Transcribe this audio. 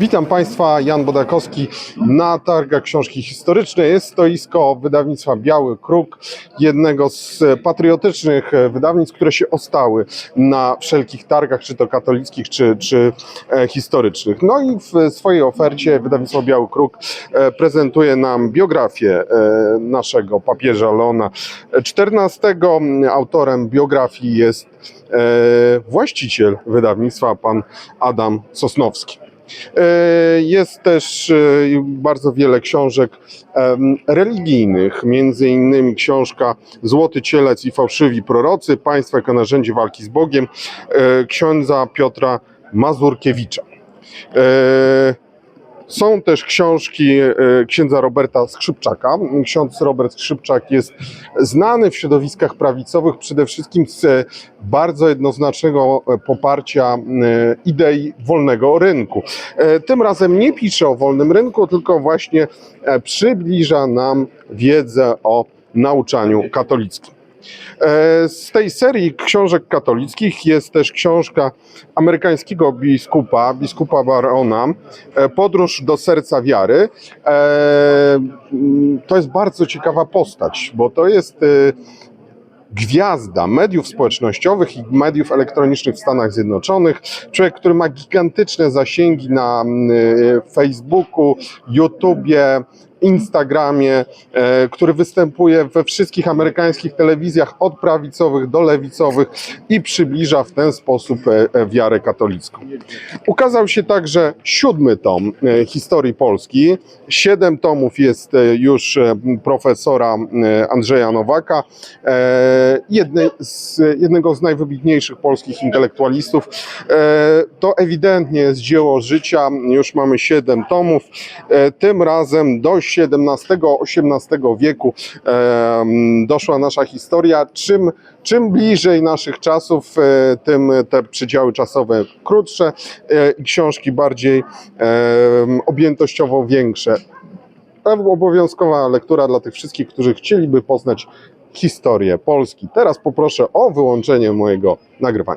Witam Państwa, Jan Bodakowski na targach książki historycznej. Jest stoisko wydawnictwa Biały Kruk, jednego z patriotycznych wydawnictw, które się ostały na wszelkich targach, czy to katolickich, czy, czy e, historycznych. No i w swojej ofercie wydawnictwo Biały Kruk e, prezentuje nam biografię e, naszego papieża Leona XIV. Autorem biografii jest właściciel wydawnictwa, pan Adam Sosnowski. E, Jest też e, bardzo wiele książek religijnych, między innymi książka Złoty Cielec i Fałszywi Prorocy, Państwo jako narzędzie walki z Bogiem, e, księdza Piotra Mazurkiewicza. Są też książki e, księdza Roberta Skrzypczaka. Ksiądz Robert Skrzypczak jest znany w środowiskach prawicowych przede wszystkim z e, bardzo jednoznacznego e, poparcia idei wolnego rynku. Tym razem nie pisze o wolnym rynku, tylko właśnie przybliża nam wiedzę o nauczaniu katolickim. E, Z tej serii książek katolickich jest też książka amerykańskiego biskupa, biskupa Barona, e, Podróż do serca wiary. E, To jest bardzo ciekawa postać, bo to jest gwiazda mediów społecznościowych i mediów elektronicznych w Stanach Zjednoczonych. Człowiek, który ma gigantyczne zasięgi na mm, Facebooku, YouTubie, Instagramie, e, który występuje we wszystkich amerykańskich telewizjach od prawicowych do lewicowych i przybliża w ten sposób e, e, wiarę katolicką. Ukazał się także siódmy tom historii Polski. Siedem tomów jest już profesora Andrzeja Nowaka, z, jednego z najwybitniejszych polskich intelektualistów. To ewidentnie jest dzieło życia. Już mamy siedem tomów. Tym razem XVII-XVIII wieku doszła nasza historia. Czym, czym bliżej naszych czasów, e, tym te przedziały czasowe krótsze e, i książki bardziej objętościowo większe. Obowiązkowa lektura dla tych wszystkich, którzy chcieliby poznać historię Polski. Teraz poproszę o wyłączenie mojego nagrywania.